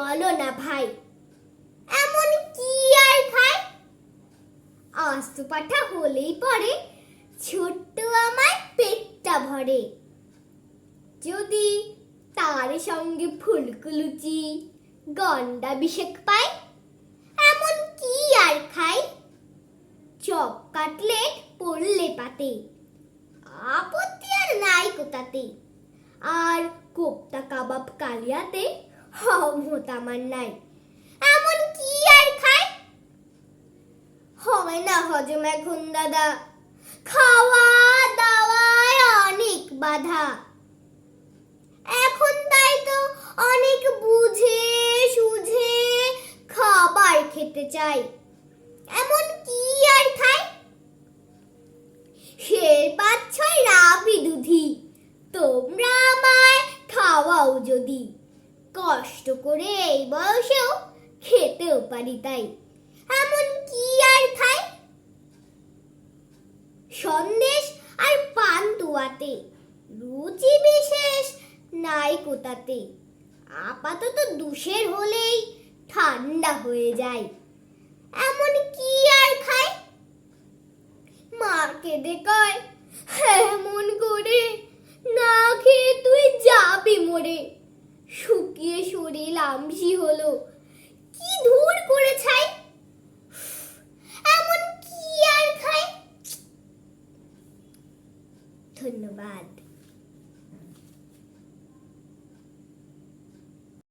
হলো না ভাই। এমন কি আর খায় আস্ত পাঠা হলেই পরে ছোট্ট আমার পেটটা ভরে। যদি তার সঙ্গে ফুলকুলুচি গন্ডা বিশেক পায় এমন কি আর খাই? চপ কাটলেট পড়লে পাতে, আপত্তি আর নাই কোথাতে। আর কোপ্তা কাবাব কালিয়াতে হমত আমার নাই এমন কি আর খায় হয় না হজম এখন, দাদা। খাওয়া দাওয়ায় অনেক বাধা। এখন তাই তো অনেক বুঝে সুঝে খাবার খেতে চাই। এমন কি আর খায় শের পাঁচ ছয় রাবি দুধি, তোমরা আমায় খাওয়াও যদি। কষ্ট করে এই বয়সেও খেতেও পারি তাই। এমন কি আর খাই? সন্দেশ আর পান তুয়াতে, রুচি বিশেষ নাই কোতাতে আপাতত দুশের হলেই ঠান্ডা হয়ে যায়। এমন কি আর খাই? মা কেঁদে কয় এমন করে না খেয়ে তুই যাবি মরে। শুকিয়ে শরীর আমসি হলো। কি ধুর করে ছাই? এমন কি আর ধন্যবাদ।